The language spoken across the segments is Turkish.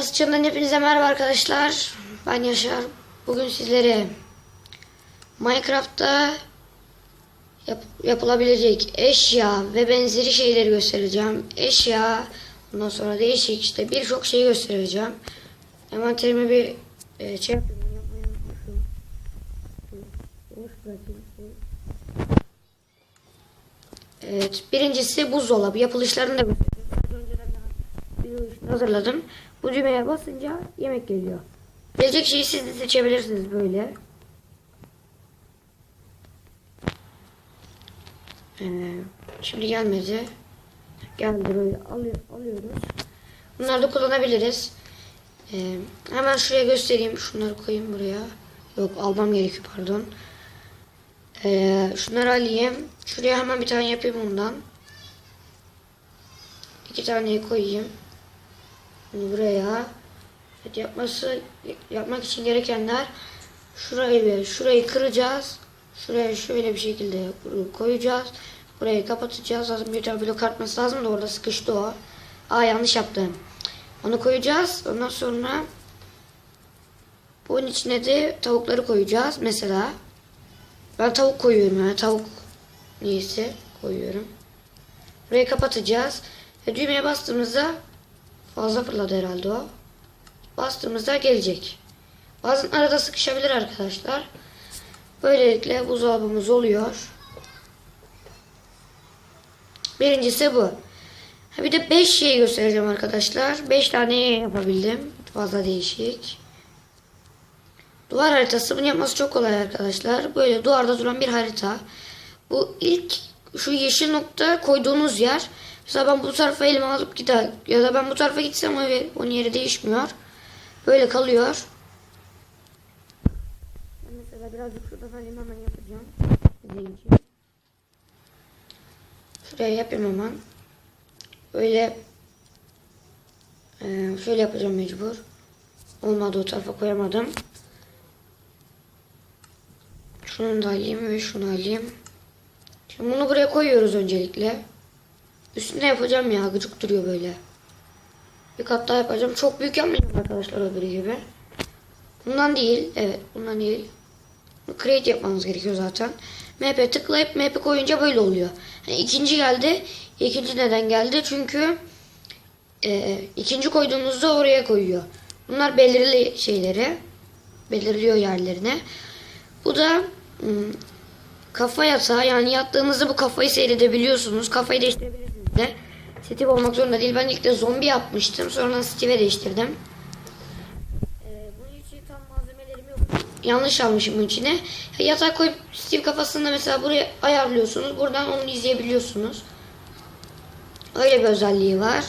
Basçı'ndan hepinize merhaba arkadaşlar. Ben Yaşar. Bugün sizlere Minecraft'ta yap- yapılabilecek eşya ve benzeri şeyleri göstereceğim. Eşya, ondan sonra değişik işte birçok şeyi göstereceğim. Envanterime bir e, şey yapayım. Evet, birincisi buzdolabı. Yapılışlarını da göstereceğim. Önceden hazırladım. Bu düğmeye basınca yemek geliyor. Gelecek şeyi siz de seçebilirsiniz böyle. Ee, şimdi gelmedi. Geldi böyle alıyor, alıyoruz. Bunları da kullanabiliriz. Ee, hemen şuraya göstereyim. Şunları koyayım buraya. Yok almam gerekiyor pardon. Ee, şunları alayım. Şuraya hemen bir tane yapayım ondan. İki taneyi koyayım. Buraya. Evet, yapması yapmak için gerekenler şurayı ve şurayı kıracağız. Şuraya şöyle bir şekilde koyacağız. Burayı kapatacağız. Lazım bir tane blok artması lazım da orada sıkıştı o. Aa yanlış yaptım. Onu koyacağız. Ondan sonra bunun içine de tavukları koyacağız. Mesela ben tavuk koyuyorum yani tavuk niyesi koyuyorum. Burayı kapatacağız. Ve düğmeye bastığımızda fazla fırladı herhalde o. Bastığımızda gelecek. Bazen arada sıkışabilir arkadaşlar. Böylelikle buzdolabımız oluyor. Birincisi bu. Bir de 5 şey göstereceğim arkadaşlar. 5 tane yapabildim. Fazla değişik. Duvar haritası bunu yapması çok kolay arkadaşlar. Böyle duvarda duran bir harita. Bu ilk şu yeşil nokta koyduğunuz yer. Mesela ben bu tarafa elime alıp gider ya da ben bu tarafa gitsem o onun yeri değişmiyor. Böyle kalıyor. Ben mesela birazcık şurada alayım hemen yapacağım. İçin. Şuraya yapayım hemen. Böyle eee, şöyle yapacağım mecbur. Olmadı o tarafa koyamadım. Şunu da alayım ve şunu alayım. Şimdi bunu buraya koyuyoruz öncelikle. Üstüne yapacağım ya gıcık duruyor böyle. Bir kat daha yapacağım. Çok büyük yapmayacağım arkadaşlar öbürü gibi. Bundan değil. Evet bundan değil. Create yapmamız gerekiyor zaten. MP tıklayıp MP koyunca böyle oluyor. Hani ikinci geldi. İkinci neden geldi? Çünkü e, ikinci koyduğunuzda oraya koyuyor. Bunlar belirli şeyleri. Belirliyor yerlerine. Bu da ım, kafa yatağı yani yattığınızda bu kafayı seyredebiliyorsunuz. Kafayı değiştirebilirsiniz de. Steve olmak zorunda değil. Ben ilk de zombi yapmıştım. Sonra Steve'e değiştirdim. Ee, bunun için tam malzemelerim yok. Yanlış almışım bunun içine. Yatağa koyup Steve kafasında mesela buraya ayarlıyorsunuz. Buradan onu izleyebiliyorsunuz. Öyle bir özelliği var.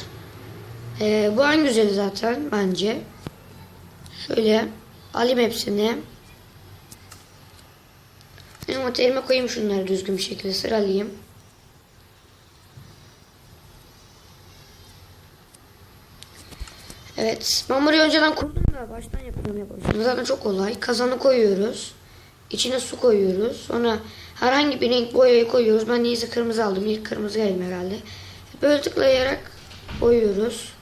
Ee, bu en güzeli zaten bence. Şöyle alayım hepsini. Envanterime koyayım şunları düzgün bir şekilde sıralayayım. Evet. Ben burayı önceden kurdum da baştan yapacağım yapacağım. Zaten çok kolay. Kazanı koyuyoruz. İçine su koyuyoruz. Sonra herhangi bir renk boyayı koyuyoruz. Ben neyse kırmızı aldım. İlk kırmızı geldim herhalde. Böyle tıklayarak koyuyoruz.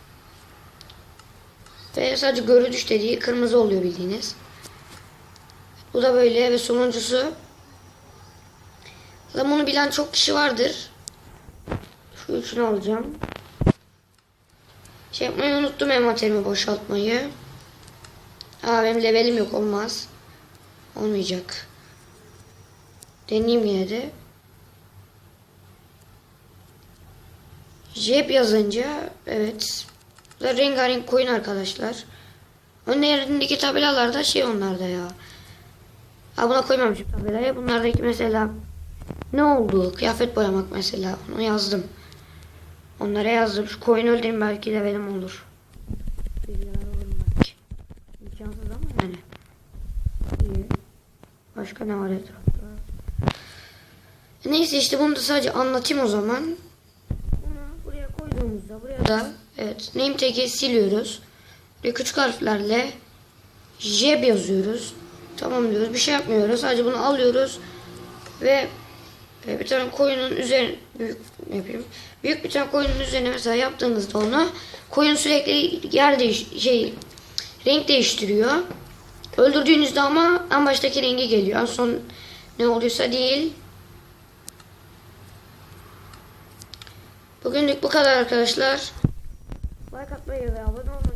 Ve sadece görünüş dediği kırmızı oluyor bildiğiniz. Bu da böyle ve sonuncusu Zaten bunu bilen çok kişi vardır. Şu üçünü alacağım. Şey yapmayı unuttum envanterimi boşaltmayı. Aa benim levelim yok olmaz. Olmayacak. Deneyeyim yine de. Jep yazınca evet. Bu da rengarenk koyun arkadaşlar. Önlerindeki tabelalarda şey onlarda ya. Ha buna koymamışım tabelaya. Bunlardaki mesela ne oldu? Kıyafet boyamak mesela. Onu yazdım. Onlara yazdım. Şu koyun öldüreyim belki de benim olur. Bilgiler alırım belki. İmkansız ama yani. İyi. Başka ne var etrafta? Neyse işte bunu da sadece anlatayım o zaman. Bunu buraya koyduğumuzda buraya da evet name tag'i siliyoruz. Ve küçük harflerle Jeb yazıyoruz. Tamam diyoruz. Bir şey yapmıyoruz. Sadece bunu alıyoruz ve bir tane koyunun üzerine büyük ne yapayım? Büyük bir tane koyunun üzerine mesela yaptığınızda onu koyun sürekli yer değiş şey renk değiştiriyor. Öldürdüğünüzde ama en baştaki rengi geliyor. En son ne oluyorsa değil. Bugünlük bu kadar arkadaşlar. Like atmayı ve abone olmayı